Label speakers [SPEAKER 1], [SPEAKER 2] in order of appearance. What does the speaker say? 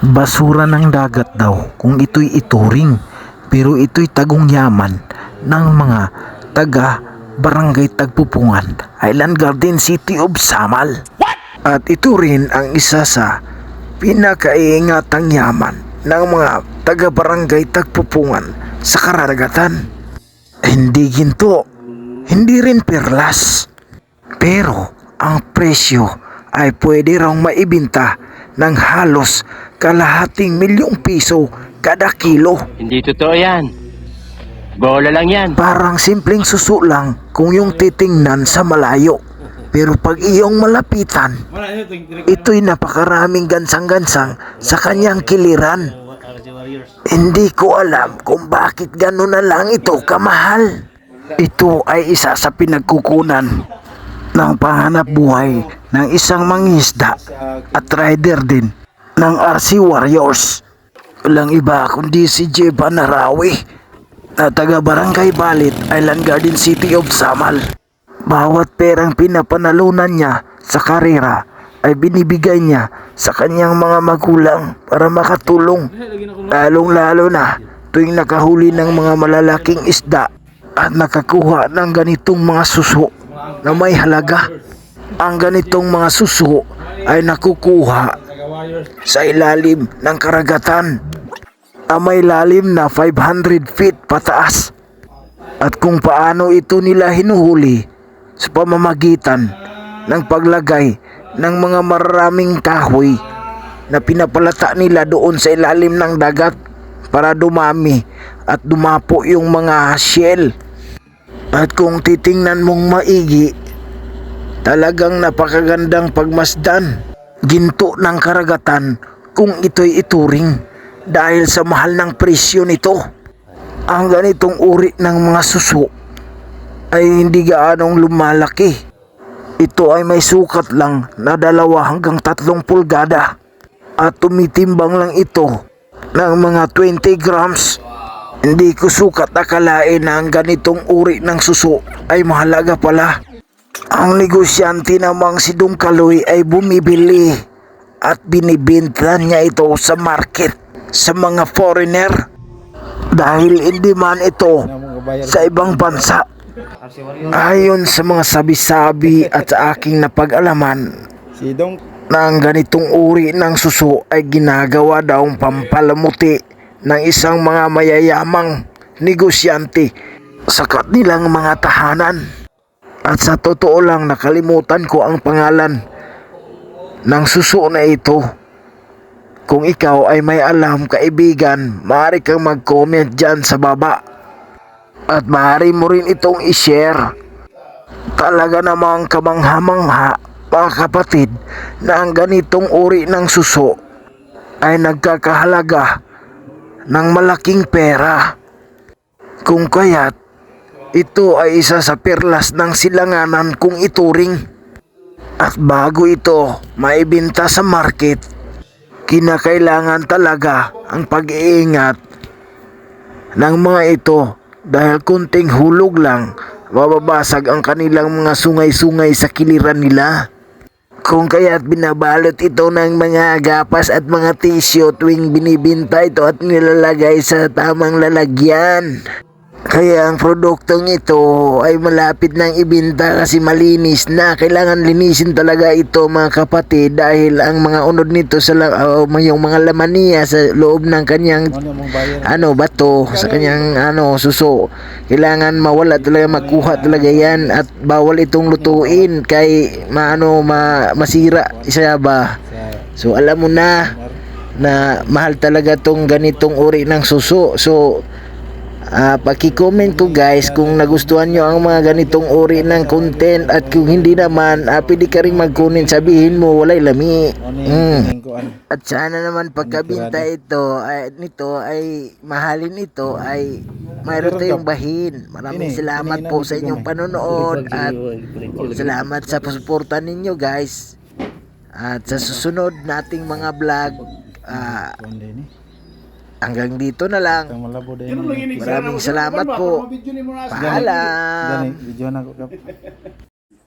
[SPEAKER 1] Basura ng dagat daw kung ito'y ituring. Pero ito'y tagong yaman ng mga taga Barangay Tagpupungan, Island Garden City of Samal. At ito rin ang isa sa pinakaiingatang yaman ng mga taga Barangay Tagpupungan sa karagatan. Hindi ginto, hindi rin perlas. Pero ang presyo ay pwede raw maibinta ng halos kalahating milyong piso kada kilo.
[SPEAKER 2] Hindi totoo yan. Bola lang yan.
[SPEAKER 1] Parang simpleng suso lang kung yung titingnan sa malayo. Pero pag iyong malapitan, ito'y napakaraming gansang-gansang sa kanyang kiliran. Hindi ko alam kung bakit gano'n na lang ito kamahal. Ito ay isa sa pinagkukunan ng panganap buhay ng isang mangisda at rider din ng RC Warriors. Walang iba kundi si Jeba Narawi na taga Barangay Balit, Island Garden City of Samal. Bawat perang pinapanalunan niya sa karera ay binibigay niya sa kanyang mga magulang para makatulong. Lalong lalo na tuwing nakahuli ng mga malalaking isda at nakakuha ng ganitong mga suso na may halaga. Ang ganitong mga suso ay nakukuha sa ilalim ng karagatan na may lalim na 500 feet pataas. At kung paano ito nila hinuhuli sa pamamagitan ng paglagay ng mga maraming kahoy na pinapalata nila doon sa ilalim ng dagat para dumami at dumapo yung mga shell. At kung titingnan mong maigi, talagang napakagandang pagmasdan. Ginto ng karagatan kung ito'y ituring dahil sa mahal ng presyo nito. Ang ganitong uri ng mga suso ay hindi gaanong lumalaki. Ito ay may sukat lang na dalawa hanggang tatlong pulgada at tumitimbang lang ito ng mga 20 grams. Hindi ko sukat akalain na ang ganitong uri ng suso ay mahalaga pala. Ang negosyante namang si Dong Kaloy ay bumibili at binibenta niya ito sa market sa mga foreigner dahil hindi man ito sa ibang bansa. Ayon sa mga sabi-sabi at sa aking napag-alaman na ang ganitong uri ng suso ay ginagawa daw pampalamuti ng isang mga mayayamang negosyante sa kanilang mga tahanan. At sa totoo lang nakalimutan ko ang pangalan ng suso na ito. Kung ikaw ay may alam kaibigan, maaari kang mag-comment dyan sa baba. At maaari mo rin itong i-share. Talaga namang kamangha-mangha mga kapatid na ang ganitong uri ng suso ay nagkakahalaga ng malaking pera. Kung kaya't ito ay isa sa perlas ng silanganan kung ituring. At bago ito maibinta sa market, kinakailangan talaga ang pag-iingat ng mga ito dahil kunting hulog lang mababasag ang kanilang mga sungay-sungay sa kiliran nila. Kung kaya't binabalot ito ng mga gapas at mga tisyo tuwing binibinta ito at nilalagay sa tamang lalagyan. Kaya ang produktong ito ay malapit nang ibinta kasi malinis na. Kailangan linisin talaga ito mga kapatid dahil ang mga unod nito sa o yung mga laman niya sa loob ng kanyang
[SPEAKER 3] ano
[SPEAKER 1] ano bato sa kanyang ano suso. Kailangan mawala talaga makuha talaga yan at bawal itong lutuin kay maano ma, masira siya ba. So alam mo na na mahal talaga tong ganitong uri ng suso. So ah paki-comment ko guys kung nagustuhan nyo ang mga ganitong uri ng content at kung hindi naman ah, pwede ka rin mag-comment sabihin mo walay lami
[SPEAKER 3] Ano
[SPEAKER 1] mm.
[SPEAKER 3] ano?
[SPEAKER 1] At sana naman pagkabinta ito ay nito ay mahalin ito ay mayroon tayong bahin. Maraming
[SPEAKER 3] Ini,
[SPEAKER 1] salamat po sa inyong panonood at salamat sa pasuporta ninyo guys. At sa susunod nating mga vlog ah,
[SPEAKER 3] eh.
[SPEAKER 1] Hanggang dito na lang.
[SPEAKER 3] Malabo din.
[SPEAKER 1] Maraming salamat po. Paalam.
[SPEAKER 3] video na ko.